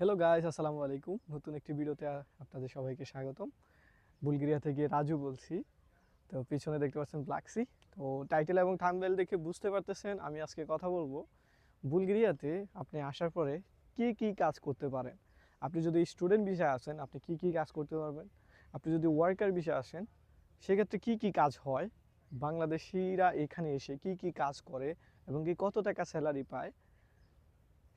Hello guys আসসালামু আলাইকুম। নতুন একটি ভিডিওতে আপনাদের সবাইকে স্বাগতম। বুলগেরিয়া থেকে রাজু বলছি। তো পিছনে দেখতে পাচ্ছেন ব্ল্যাকসি তো টাইটেল এবং থাম্বনেল দেখে বুঝতে পারতেছেন, আমি আজকে কথা বলব। বুলগেরিয়াতে আপনি আসার পরে কি কি কাজ করতে পারেন? আপনি যদি স্টুডেন্ট বিষয়ে আসেন আপনি কি কি কাজ করতে পারবেন? আপনি যদি ওয়ার্কার বিষয়ে আসেন, সেক্ষেত্রে কি কি কাজ হয়? বাংলাদেশিরা এখানে এসে কি কি কাজ করে এবং কি কত টাকা স্যালারি পায়?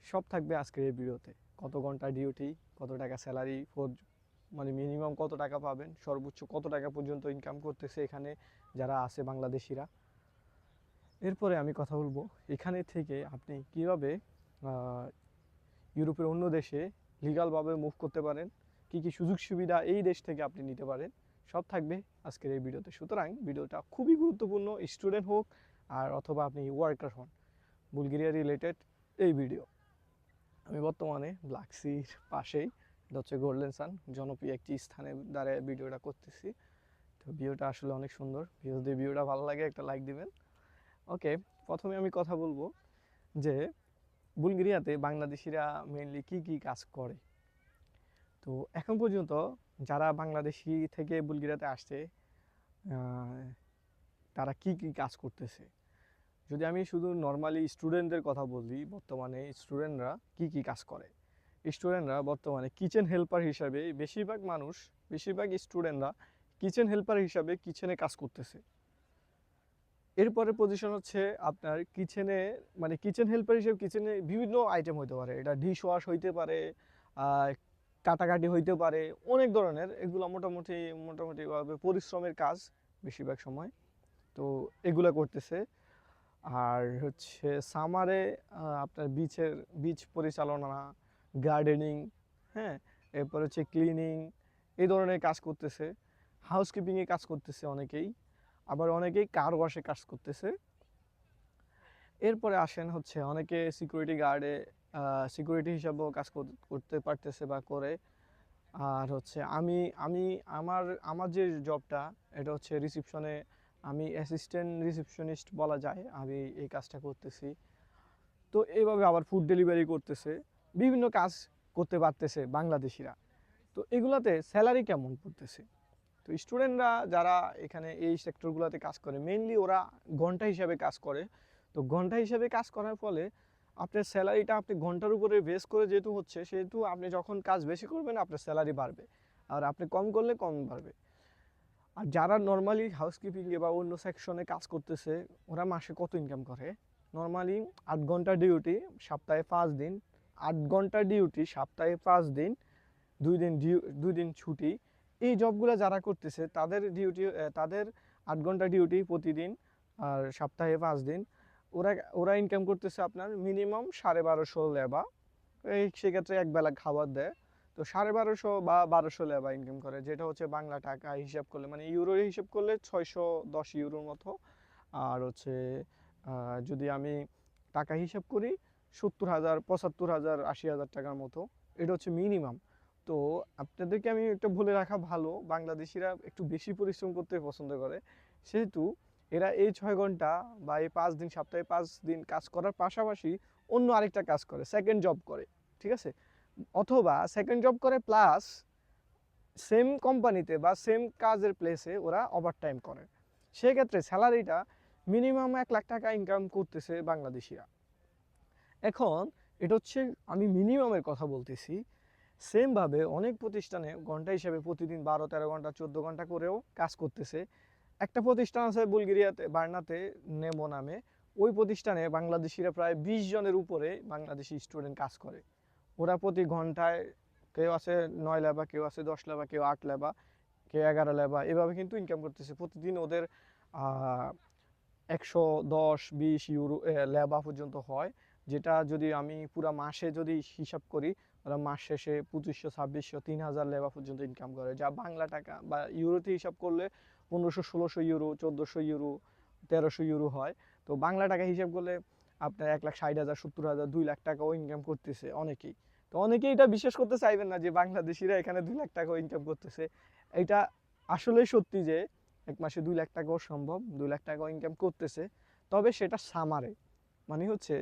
সব থাকবে আজকের এই ভিডিওতে। কত ঘণ্টা ডিউটি কত টাকা স্যালারি ফোর মানে মিনিমাম কত টাকা পাবেন, সর্বোচ্চ কত টাকা পর্যন্ত ইনকাম করতেছে এখানে যারা আছে বাংলাদেশিরা। এরপরে আমি কথা বলব, এখানে থেকে আপনি কীভাবে ইউরোপের অন্য দেশে লিগালভাবে মুভ করতে পারেন, কি কি সুযোগ সুবিধা এই দেশ থেকে আপনি নিতে পারেন, সব থাকবে আজকের এই ভিডিওতে। সুতরাং ভিডিওটা খুবই গুরুত্বপূর্ণ স্টুডেন্ট হোক আর অথবা আপনি ওয়ার্কার হন বুলগেরিয়া রিলেটেড এই ভিডিও আমি বর্তমানে ব্ল্যাকসির পাশেই। এটা হচ্ছে গোল্ডেন সান জনপ্রিয় একটি স্থানে দাঁড়িয়ে ভিডিওটা করতেছি। তো ভিডিওটা আসলে অনেক সুন্দর। যদি ভিডিওটা ভালো লাগে, একটা লাইক দিবেন। ওকে প্রথমে আমি কথা বলব যে বুলগেরিয়াতে বাংলাদেশিরা মেইনলি কি কি কাজ করে? তো এখন পর্যন্ত যারা বাংলাদেশি থেকে বুলগেরিয়াতে আসছে তারা কি কি কাজ করতেছে? যদি আমি শুধু নর্মালি স্টুডেন্টদের কথা বলি, বর্তমানে স্টুডেন্টরা কি কি কাজ করে? স্টুডেন্টরা বর্তমানে কিচেন হেল্পার হিসাবে বেশিরভাগ মানুষ, বেশিরভাগ স্টুডেন্টরা কিচেন হেল্পার হিসাবে কিচেনে কাজ করতেছে। এরপরে পজিশন হচ্ছে আপনার কিচেনে মানে কিচেন হেল্পার হিসেবে কিচেনে বিভিন্ন আইটেম হইতে পারে। এটা ডিশ ওয়াশ হইতে পারে কাটাকাটি হইতে পারে, অনেক ধরনের। এগুলো মোটামুটি, মোটামুটিভাবে পরিশ্রমের কাজ বেশিরভাগ সময়। তো এগুলো করতেছে। আর হচ্ছে সামারে আপনার বিচের বিচ পরিচালনা গার্ডেনিং হ্যাঁ? এরপর হচ্ছে ক্লিনিং এই ধরনের কাজ করতেছে। হাউসকিপিংয়ে কাজ করতেছে অনেকেই, আবার অনেকেই কার ওয়াশে কাজ করতেছে। এরপরে আসেন হচ্ছে অনেকে সিকিউরিটি গার্ডে সিকিউরিটি হিসাবেও কাজ কর- করতে পারতেছে বা করে। আর হচ্ছে আমি আমি, আমার আমার যে জবটা এটা হচ্ছে রিসিপশনে আমি অ্যাসিস্ট্যান্ট রিসেপশনিস্ট বলা যায়, আমি এই কাজটা করতেছি। তো এইভাবে আবার ফুড ডেলিভারি করতেছে, বিভিন্ন কাজ করতে পারতেছে বাংলাদেশিরা। তো এগুলাতে স্যালারি কেমন পড়তেছে? তো স্টুডেন্টরা যারা এখানে এই সেক্টরগুলোতে কাজ করে মেনলি ওরা ঘণ্টা হিসাবে কাজ করে। তো ঘণ্টা হিসাবে কাজ করার ফলে আপনার স্যালারিটা আপনি ঘণ্টার উপরে বেস করে যেহেতু হচ্ছে, সেহেতু আপনি যখন কাজ বেশি করবেন, আপনার স্যালারি বাড়বে। আর আপনি কম করলে কম বাড়বে। আর যারা নর্মালি হাউসকিপিংয়ে বা অন্য সেকশনে কাজ করতেছে, ওরা মাসে কত ইনকাম করে? নর্মালি আট ঘণ্টা ডিউটি সপ্তাহে পাঁচ দিন। আট ঘণ্টা ডিউটি সপ্তাহে পাঁচ দিন, দুই দিন ডিউ- দুই দিন ছুটি। এই জবগুলো যারা করতেছে, তাদের ডিউটি তাদের আট ঘণ্টা ডিউটি প্রতিদিন আর সপ্তাহে পাঁচ দিন। ওরা ওরা ইনকাম করতেছে আপনার মিনিমাম সাড়ে বারোশো লেবা। এই সেক্ষেত্রে একবেলা খাবার দেয়। তো সাড়ে বারোশো বা বারোশো লেবা ইনকাম করে, যেটা হচ্ছে বাংলা টাকা হিসাব করলে মানে ইউরো হিসাব করলে ছয়শো দশ ইউরোর মতো। আর হচ্ছে যদি আমি টাকা হিসাব করি, সত্তর হাজার, পঁচাত্তর হাজার, আশি হাজার টাকার মতো। এটা হচ্ছে মিনিমাম তো আপনাদেরকে আমি একটা বলে রাখা ভালো, বাংলাদেশিরা একটু বেশি পরিশ্রম করতে পছন্দ করে। সেহেতু এরা এই ছয় ঘণ্টা বা এই পাঁচ দিন, সপ্তাহে পাঁচ দিন কাজ করার পাশাপাশি অন্য আরেকটা কাজ করে সেকেন্ড জব করে, ঠিক আছে? অথবা সেকেন্ড জব করে প্লাস সেম কোম্পানিতে বা সেম কাজের প্লেসে ওরা ওভার টাইম করে। সেক্ষেত্রে স্যালারিটা মিনিমাম এক লাখ টাকা ইনকাম করতেছে বাংলাদেশিরা। এখন এটা হচ্ছে আমি মিনিমামের কথা বলতেছি। সেমভাবে অনেক প্রতিষ্ঠানে ঘণ্টা হিসেবে প্রতিদিন বারো, তেরো ঘণ্টা, চোদ্দ ঘণ্টা করেও কাজ করতেছে। একটা প্রতিষ্ঠান আছে বুলগেরিয়াতে, বার্নাতে, নেমো নামে। ওই প্রতিষ্ঠানে বাংলাদেশিরা প্রায় বিশ জনের উপরে বাংলাদেশি স্টুডেন্ট কাজ করে। ওরা প্রতি ঘন্টায় কেউ আছে নয় লেবা, কেউ আছে দশ লেবা, কেউ আট লেবা, কেউ এগারো লেবা, এভাবে কিন্তু ইনকাম করতেছে। প্রতিদিন ওদের একশো দশ, বিশ ইউরো লেবা পর্যন্ত হয়, যেটা যদি আমি পুরা মাসে যদি হিসাব করি, ওরা মাস শেষে পঁচিশশো, ছাব্বিশশো, তিন হাজার লেবা পর্যন্ত ইনকাম করে। যা বাংলা টাকা, বা ইউরোতে হিসাব করলে পনেরোশো, ষোলোশো ইউরো, চোদ্দোশো ইউরো, তেরোশো ইউরো হয়। তো বাংলা টাকা হিসাব করলে আপনার এক লাখ ষাট হাজার, সত্তর হাজার, দুই লাখ টাকাও ইনকাম করতেছে অনেকেই। তো অনেকেই এটা বিশ্বাস করতে চাইবেন না যে বাংলাদেশিরা এখানে দুই লাখ টাকাও ইনকাম করতেছে। এটা আসলেই সত্যি যে এক মাসে দুই লাখ টাকাও সম্ভব, দুই লাখ টাকাও ইনকাম করতেছে। তবে সেটা সামারে মানে হচ্ছে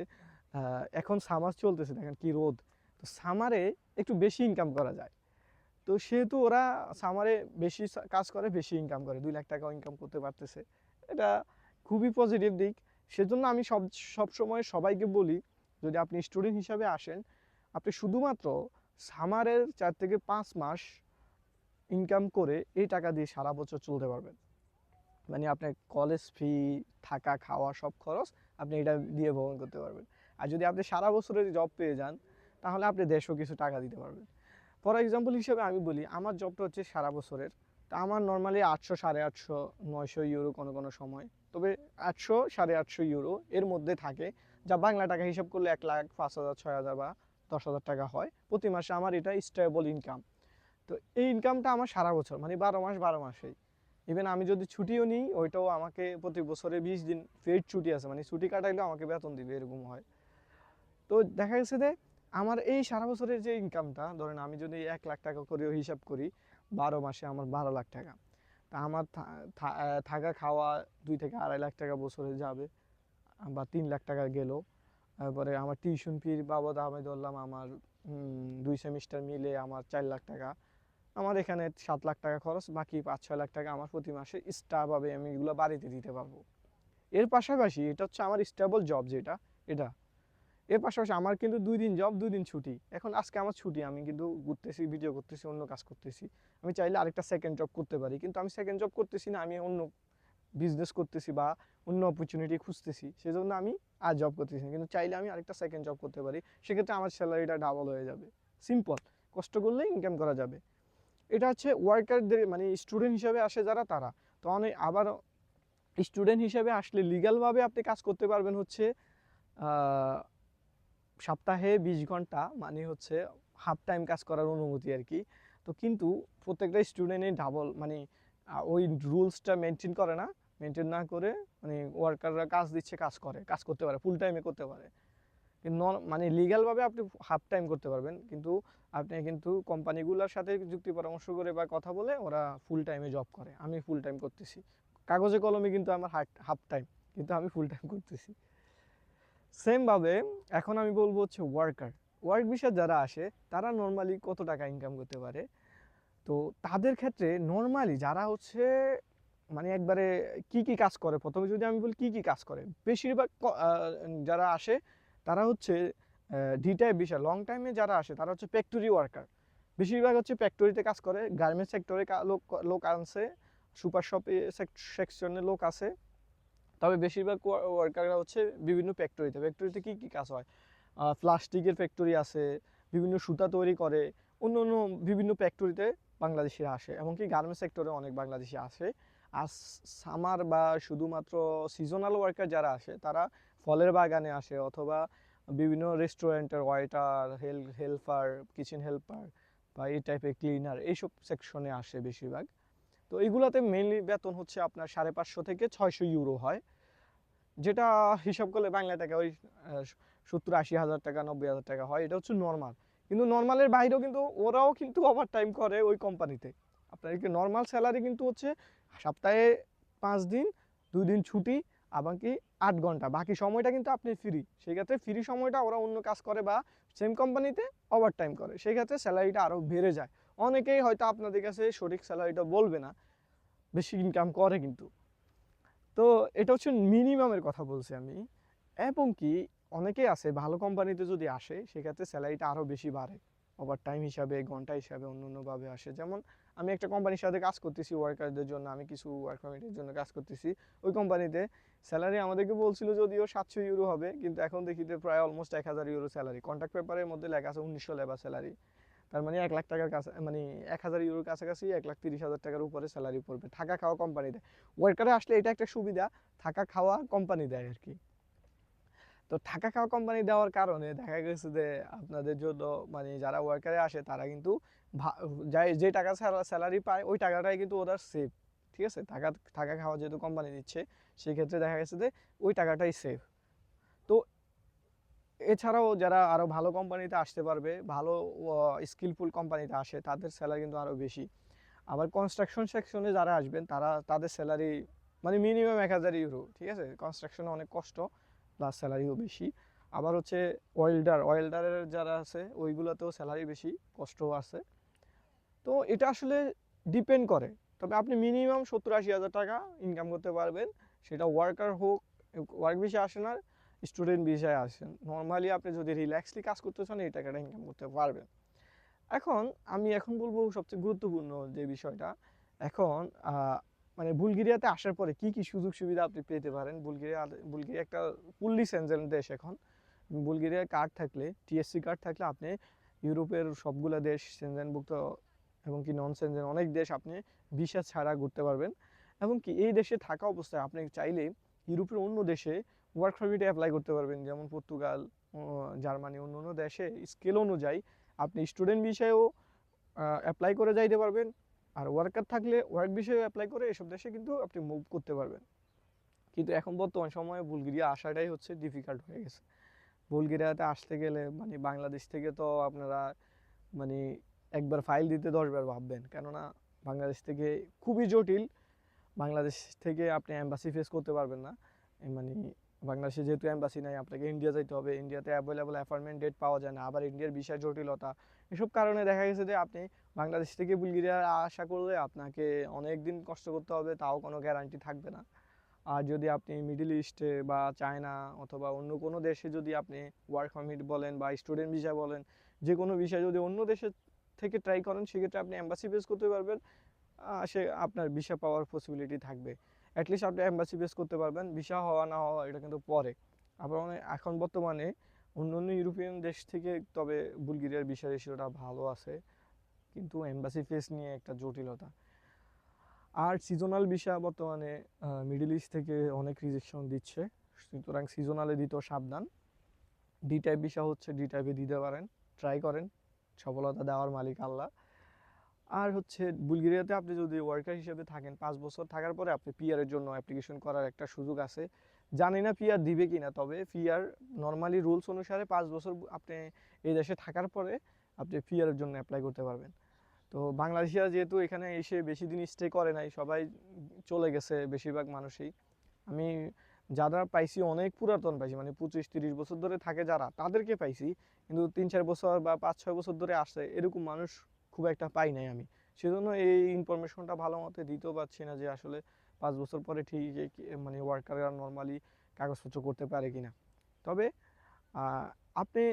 এখন সামার চলতেছে, দেখেন কি রোদ। তো সামারে একটু বেশি ইনকাম করা যায়। তো সেহেতু ওরা সামারে বেশি কাজ করে, বেশি ইনকাম করে, দুই লাখ টাকা ইনকাম করতে পারতেছে। এটা খুবই পজিটিভ দিক। সেজন্য আমি সব সবসময় সবাইকে বলি, যদি আপনি স্টুডেন্ট হিসাবে আসেন, আপনি শুধুমাত্র সামারের চার থেকে পাঁচ মাস ইনকাম করে এই টাকা দিয়ে সারা বছর চলতে পারবেন। মানে আপনার কলেজ ফি থাকা, খাওয়া, সব খরচ আপনি এটা দিয়ে বহন করতে পারবেন। আর যদি আপনি সারা বছরের জব পেয়ে যান, তাহলে আপনি দেড়শো কিছু টাকা দিতে পারবেন। ফর এক্সাম্পল হিসেবে আমি বলি, আমার জবটা হচ্ছে সারা বছরের। তা আমার নর্মালি আটশো, সাড়ে আটশো, নয়শো ইউরো কোনো কোনো সময় তবে আটশো, সাড়ে আটশো ইউরো এর মধ্যে থাকে, যা বাংলা টাকা হিসাব করলে এক লাখ, পাঁচ হাজার, ছয় হাজার বা দশ হাজার টাকা হয়। প্রতি মাসে আমার এটা স্টেবল ইনকাম তো এই ইনকামটা আমার সারা বছর মানে বারো মাস, বারো মাসেই। ইভেন আমি যদি ছুটিও নিই, ওইটাও আমাকে প্রতি বছরে বিশ দিন পেড ছুটি আছে মানে ছুটি কাটাইলেও আমাকে বেতন দিবে, এরকম হয়। তো দেখা গেছে যে আমার এই সারা বছরের যে ইনকামটা ধরেন আমি যদি এক লাখ টাকা করে হিসাব করি, বারো মাসে আমার বারো লাখ টাকা। তা আমার থাকা খাওয়া দুই থেকে আড়াই লাখ টাকা বছরে যাবে, বা তিন লাখ টাকা গেল। তারপরে আমার টিউশন ফি বাবদ আমি ধরলাম আমার দুই সেমিস্টার মিলে আমার চার লাখ টাকা। আমার এখানে সাত লাখ টাকা খরচ, বাকি পাঁচ, ছয় লাখ টাকা আমার প্রতি মাসে স্টাফভাবে আমি এগুলো বাড়িতে দিতে পারব। এর পাশাপাশি এটা হচ্ছে আমার স্টেবল জব যেটা, এটা এর পাশাপাশি আমার কিন্তু দুই দিন জব দুই দিন ছুটি। এখন আজকে আমার ছুটি, আমি কিন্তু ঘুরতেছি ভিডিও করতেছি, অন্য কাজ করতেছি। আমি চাইলে আরেকটা সেকেন্ড জব করতে পারি, কিন্তু আমি সেকেন্ড জব করতেছি না, আমি অন্য বিজনেস করতেছি বা অন্য অপরচুনিটি খুঁজতেছি। সেজন্য আমি আর জব করতেছি না, কিন্তু চাইলে আমি আরেকটা সেকেন্ড জব করতে পারি। সেক্ষেত্রে আমার স্যালারিটা ডাবল হয়ে যাবে। সিম্পল কষ্ট করলেই ইনকাম করা যাবে। এটা হচ্ছে ওয়ার্কারদের মানে স্টুডেন্ট হিসাবে আসে যারা, তারা। তো অনেক আবার স্টুডেন্ট হিসাবে আসলে লিগ্যালভাবে আপনি কাজ করতে পারবেন হচ্ছে সপ্তাহে বিশ ঘণ্টা মানে হচ্ছে হাফ টাইম কাজ করার অনুমতি আর কি তো কিন্তু প্রত্যেকটা স্টুডেন্টই ডাবল মানে ওই রুলসটা মেনটেন করে না মেনটেন না করে মানে ওয়ার্কাররা কাজ দিচ্ছে, কাজ করে, কাজ করতে পারে ফুল টাইমে করতে পারে। কিন্তু মানে লিগালভাবে আপনি হাফ টাইম করতে পারবেন, কিন্তু আপনি কিন্তু কোম্পানিগুলোর সাথে যুক্তি পরামর্শ করে বা কথা বলে ওরা ফুল টাইমে জব করে। আমি ফুল টাইম করতেছি। কাগজে কলমে কিন্তু আমার হাফ টাইম কিন্তু আমি ফুল টাইম করতেছি। সেমভাবে এখন আমি বলব হচ্ছে ওয়ার্কার ওয়ার্ক বিষয় যারা আসে, তারা নর্মালি কত টাকা ইনকাম করতে পারে? তো তাদের ক্ষেত্রে নর্মালি যারা হচ্ছে মানে একবারে কি কি কাজ করে? প্রথমে যদি আমি বলি কি কি কাজ করে? বেশিরভাগ যারা আসে, তারা হচ্ছে ডি টাইপ বিষয় লং টাইমে যারা আসে, তারা হচ্ছে ফ্যাক্টরি ওয়ার্কার বেশিরভাগ হচ্ছে ফ্যাক্টরিতে কাজ করে গার্মেন্টস সেক্টরে লোক লোক আছে সুপার শপ সেকশনে লোক আছে। তবে বেশিরভাগ ওয়ার্কাররা হচ্ছে বিভিন্ন ফ্যাক্টরিতে। ফ্যাক্টরিতে কি কি কাজ হয়? প্লাস্টিকের ফ্যাক্টরি আছে, বিভিন্ন সুতা তৈরি করে, অন্য অন্য বিভিন্ন ফ্যাক্টরিতে বাংলাদেশিরা আসে। এমনকি গার্মেন্টস সেক্টরে অনেক বাংলাদেশি আসে। আর সামার বা শুধুমাত্র সিজনাল ওয়ার্কার যারা আসে, তারা ফলের বাগানে আসে অথবা বিভিন্ন রেস্টুরেন্টের waiter hel helper kitchen helper বা এই টাইপের ক্লিনার এইসব সেকশনে আসে বেশিরভাগ। তো এইগুলোতে মেইনলি বেতন হচ্ছে আপনার সাড়ে পাঁচশো থেকে ছয়শো ইউরো হয়। যেটা হিসাব করলে বাংলা টাকা ওই সত্তর, আশি হাজার টাকা, নব্বই হাজার টাকা হয়, এটা হচ্ছে নর্মাল কিন্তু নর্মালের বাইরেও কিন্তু ওরাও কিন্তু ওভার টাইম করে ওই কোম্পানিতে আপনার নর্মাল স্যালারি কিন্তু হচ্ছে সপ্তাহে পাঁচ দিন, দুই দিন ছুটি আবার কি আট ঘণ্টা। বাকি সময়টা কিন্তু আপনি ফ্রি সেই ক্ষেত্রে ফ্রি সময়টা ওরা অন্য কাজ করে বা সেম কোম্পানিতে ওভার টাইম করে। সেই ক্ষেত্রে স্যালারিটা আরও বেড়ে যায়। অনেকেই হয়তো আপনাদের কাছে সঠিক স্যালারিটা বলবে না। বেশি ইনকাম করে কিন্তু। তো এটা হচ্ছে মিনিমামের কথা বলছি আমি। এবং কি অনেকেই আছে, ভালো কোম্পানিতে যদি আসে, সেক্ষেত্রে স্যালারিটা আরও বেশি বাড়ে। ওভার টাইম হিসাবে, ঘণ্টা হিসাবে, অন্য অন্যভাবে আসে। যেমন আমি একটা কোম্পানির সাথে কাজ করতেছি ওয়ার্কারদের জন্য, আমি কিছু ওয়ার্ক পারমিটের জন্য কাজ করতেছি। ওই কোম্পানিতে স্যালারি আমাদেরকে বলছিল যদিও সাতশো ইউরো হবে, কিন্তু এখন দেখি যে প্রায় অলমোস্ট এক হাজার ইউরো স্যালারি কন্ট্রাক্ট পেপারের মধ্যে লেখা আছে উনিশশো লেবার স্যালারি তার মানে এক লাখ টাকার কাছে মানে এক হাজার ইউরোর কাছাকাছি এক লাখ তিরিশ হাজার টাকার উপরে স্যালারি পড়বে। থাকা খাওয়া কোম্পানি দেয়। ওয়ার্কারে আসলে এটা একটা সুবিধা, থাকা খাওয়া কোম্পানি দেয় আর কি। তো থাকা খাওয়া কোম্পানি দেওয়ার কারণে দেখা গেছে যে আপনাদের জন্য মানে যারা ওয়ার্কারে আসে, তারা কিন্তু যে টাকা স্যালারি পায়, ওই টাকাটাই কিন্তু ওদের সেফ ঠিক আছে? থাকা থাকা খাওয়া যেহেতু কোম্পানি দিচ্ছে, সেক্ষেত্রে দেখা গেছে যে ওই টাকাটাই তো এছাড়াও যারা আরও ভালো কোম্পানিতে আসতে পারবে, ভালো স্কিলফুল কোম্পানিতে আসে, তাদের স্যালারি কিন্তু আরও বেশি। আবার কনস্ট্রাকশন সেকশনে যারা আসবেন, তারা, তাদের স্যালারি মানে মিনিমাম এক হাজার ইউরো ঠিক আছে? কনস্ট্রাকশনে অনেক কষ্ট প্লাস স্যালারিও বেশি। আবার হচ্ছে ওয়েল্ডার ওয়েল্ডারের যারা আছে, ওইগুলোতেও স্যালারি বেশি, কষ্টও আছে। তো এটা আসলে ডিপেন্ড করে। তবে আপনি মিনিমাম সত্তর আশি হাজার টাকা ইনকাম করতে পারবেন। সেটা ওয়ার্কার হোক ওয়ার্ক বেশি আসেন আর স্টুডেন্ট বিষয়ে আসেন। নর্মালি আপনি যদি রিল্যাক্সলি কাজ করতে চান, এই টাকাটা ইনকাম করতে পারবেন। এখন আমি এখন বলব সবচেয়ে গুরুত্বপূর্ণ যে বিষয়টা, এখন মানে বুলগেরিয়াতে আসার পরে কি কি সুযোগ সুবিধা আপনি পেতে পারেন? বুলগেরিয়া বুলগেরিয়া একটা ফুললি সেনজেন দেশ এখন। বুলগেরিয়ার কার্ড থাকলে টিএসসি কার্ড থাকলে আপনি ইউরোপের সবগুলো দেশ সেনজেনভুক্ত এবং কি নন সেনজেন অনেক দেশ আপনি ভিসা ছাড়া ঘুরতে পারবেন। এবং কি এই দেশে থাকা অবস্থায় আপনি চাইলে ইউরোপের অন্য দেশে ওয়ার্ক পারমিটে অ্যাপ্লাই করতে পারবেন। যেমন পর্তুগাল জার্মানি অন্য অন্য দেশে স্কেল অনুযায়ী আপনি স্টুডেন্ট বিষয়েও অ্যাপ্লাই করে যাইতে পারবেন। আর ওয়ার্কার থাকলে ওয়ার্ক বিষয়ে অ্যাপ্লাই করে এসব দেশে কিন্তু আপনি মুভ করতে পারবেন। কিন্তু এখন বর্তমান সময়ে বুলগেরিয়া আসাটাই হচ্ছে ডিফিকাল্ট হয়ে গেছে। বুলগেরিয়াতে আসতে গেলে মানে বাংলাদেশ থেকে তো আপনারা মানে একবার ফাইল দিতে দশবার ভাববেন। কেননা বাংলাদেশ থেকে খুবই জটিল। বাংলাদেশ থেকে আপনি অ্যাম্বাসি ফেস করতে পারবেন না। মানে বাংলাদেশে যেহেতু অ্যাম্বাসি নাই, আপনাকে ইন্ডিয়া যাইতে হবে। ইন্ডিয়াতে অ্যাভেলেবল অ্যাপয়েন্টমেন্ট ডেট পাওয়া যায় না। আবার ইন্ডিয়ার বিষয় জটিলতা। এসব কারণে দেখা গেছে যে আপনি বাংলাদেশ থেকে বুলগেরিয়া আশা করলে আপনাকে অনেক দিন কষ্ট করতে হবে, তাও কোনো গ্যারান্টি থাকবে না। আর যদি আপনি মিডিল ইস্টে বা চায়না অথবা অন্য কোনো দেশে যদি আপনি ওয়ার্ক পারমিট বলেন বা স্টুডেন্ট ভিসা বলেন, যে কোনো বিষয় যদি অন্য দেশে থেকে ট্রাই করেন, সেক্ষেত্রে আপনি অ্যাম্বাসি বেস করতে পারবেন। সে আপনার ভিসা পাওয়ার পসিবিলিটি থাকবে। অ্যাটলিস্ট আপনি অ্যাম্বাসি বেস করতে পারবেন ভিসা হওয়া না হওয়া, এটা কিন্তু পরে। আবার অনেক- এখন বর্তমানে অন্য অন্য ইউরোপিয়ান দেশ থেকে, তবে বুলগেরিয়ার ভিসা রেশিওটা ভালো আছে। কিন্তু এম্বাসি ফেস নিয়ে একটা জটিলতা। আর সিজনাল ভিসা বর্তমানে মিডল ইস্ট থেকে অনেক রিজেকশন দিচ্ছে। সুতরাং সিজনালে দিতেও সাবধান। ডি টাইপ ভিসা হচ্ছে ডি টাইপে দিতে পারেন ট্রাই করেন। সফলতা দেওয়ার মালিক আল্লাহ। আর হচ্ছে বুলগেরিয়াতে আপনি যদি ওয়ার্কার হিসেবে থাকেন, পাঁচ বছর থাকার পরে আপনি পিআরের জন্য অ্যাপ্লিকেশন করার একটা সুযোগ আছে। জানি না পিআর দিবে কি না তবে পিআর নর্মালি রুলস অনুসারে পাঁচ বছর আপনি এই দেশে থাকার পরে আপনি পিআরের জন্য অ্যাপ্লাই করতে পারবেন। তো বাংলাদেশিরা যেহেতু এখানে এসে বেশি দিন স্টে করে নাই, সবাই চলে গেছে বেশিরভাগ মানুষই। আমি যারা পাইছি, অনেক পুরাতন পাইছি মানে পঁচিশ তিরিশ বছর ধরে থাকে যারা, তাদেরকে পাইছি। কিন্তু তিন চার বছর বা পাঁচ ছয় বছর ধরে আসে, এরকম মানুষ খুব একটা পাই নাই আমি। সেজন্য এই ইনফরমেশনটা ভালো মতো দিতেও পারছি না যে আসলে পাঁচ বছর পরে ঠিক মানে ওয়ার্কাররা নর্মালি কাগজপত্র করতে পারে কিনা। তবে আপনি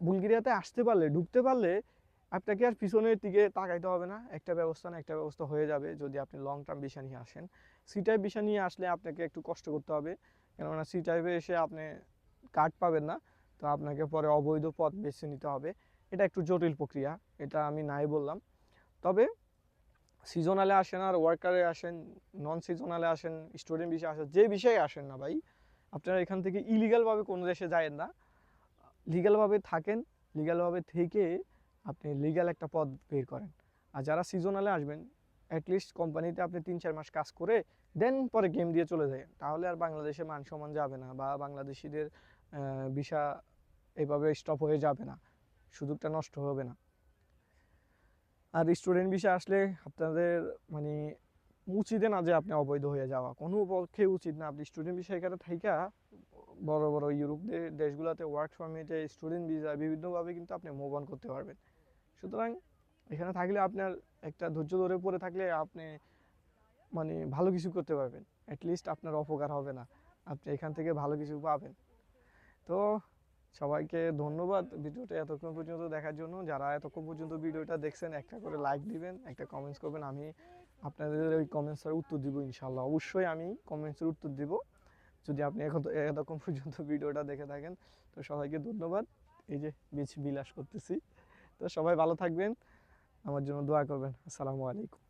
বুলগেরিয়াতে আসতে পারলে, ঢুকতে পারলে আপনাকে আর পিছনের দিকে তাকাইতে হবে না। একটা ব্যবস্থা না একটা ব্যবস্থা হয়ে যাবে যদি আপনি লং টার্ম ভিসা নিয়ে আসেন। সি টাইপ ভিসা নিয়ে আসলে আপনাকে একটু কষ্ট করতে হবে। কেননা সি টাইপে এসে আপনি কার্ড পাবেন না। তো আপনাকে পরে অবৈধ পথ বেছে নিতে হবে। এটা একটু জটিল প্রক্রিয়া, এটা আমি নাই বললাম। তবে সিজনালে আসেন আর ওয়ার্কারে আসেন নন সিজনালে আসেন স্টুডেন্ট বিষয়ে আসেন যে বিষয়ে আসেন না ভাই, আপনারা এখান থেকে ইলিগালভাবে কোনো দেশে যায়েন না। লিগ্যালভাবে থাকেন লিগ্যালভাবে থেকে আপনি লিগ্যাল একটা পদ বের করেন। আর যারা সিজনালে আসবেন অ্যাটলিস্ট কোম্পানিতে আপনি তিন চার মাস কাজ করে দেন পরে গেম দিয়ে চলে যায় তাহলে আর বাংলাদেশে মান সম্মান যাবে না বা বাংলাদেশিদের ভিসা এভাবে স্টপ হয়ে যাবে না। সুযোগটা নষ্ট হবে না। আর স্টুডেন্ট ভিসা আসলে আপনাদের মানে উচিত না যে আপনি অবৈধ হয়ে যাওয়া। কোনো পক্ষে উচিত না। আপনি স্টুডেন্ট বিষয় এখানে থাইকা বড় বড় ইউরোপদের দেশগুলোতে ওয়ার্ক পারমিটে স্টুডেন্ট ভিসা বিভিন্নভাবে কিন্তু আপনি মুভ অন করতে পারবেন। সুতরাং এখানে থাকলে আপনার একটা ধৈর্য ধরে পড়ে থাকলে আপনি মানে ভালো কিছু করতে পারবেন। অ্যাটলিস্ট আপনার অপকার হবে না। আপনি এখান থেকে ভালো কিছু পাবেন। তো সবাইকে ধন্যবাদ ভিডিওটা এতক্ষণ পর্যন্ত দেখার জন্য। যারা এতক্ষণ পর্যন্ত ভিডিওটা দেখছেন, একটা করে লাইক দিবেন, একটা কমেন্টস করবেন। আমি আপনাদের ওই কমেন্টসের উত্তর দিব ইনশাল্লাহ অবশ্যই আমি কমেন্টসের উত্তর দিব। যদি আপনি এখন এতক্ষণ পর্যন্ত ভিডিওটা দেখে থাকেন, তো সবাইকে ধন্যবাদ। এই যে বিচ বিলাস করতেছি। তো সবাই ভালো থাকবেন। আমার জন্য দোয়া করবেন। আসসালামু আলাইকুম।